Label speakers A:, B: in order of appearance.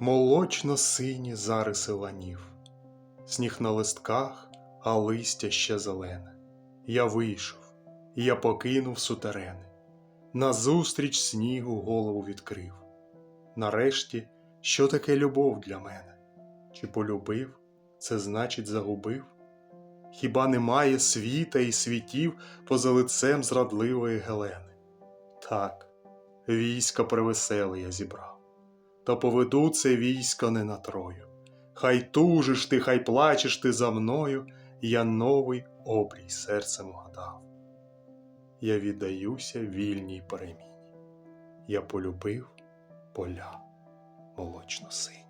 A: молочно-сині зариси ланів, сніг на листках, а листя ще зелене. Я вийшов, я покинув сутерени, назустріч снігу голову відкрив. Нарешті, що таке любов для мене? Чи полюбив, це значить загубив? Хіба немає світа і світів поза лицем зрадливої Гелени? Так, війська привеселе я зібрав, та поведу це військо не на трою. Хай тужиш ти, хай плачеш ти за мною, я новий обрій серцем угадав. Я віддаюся вільній переміні. Я полюбив поля молочно сині.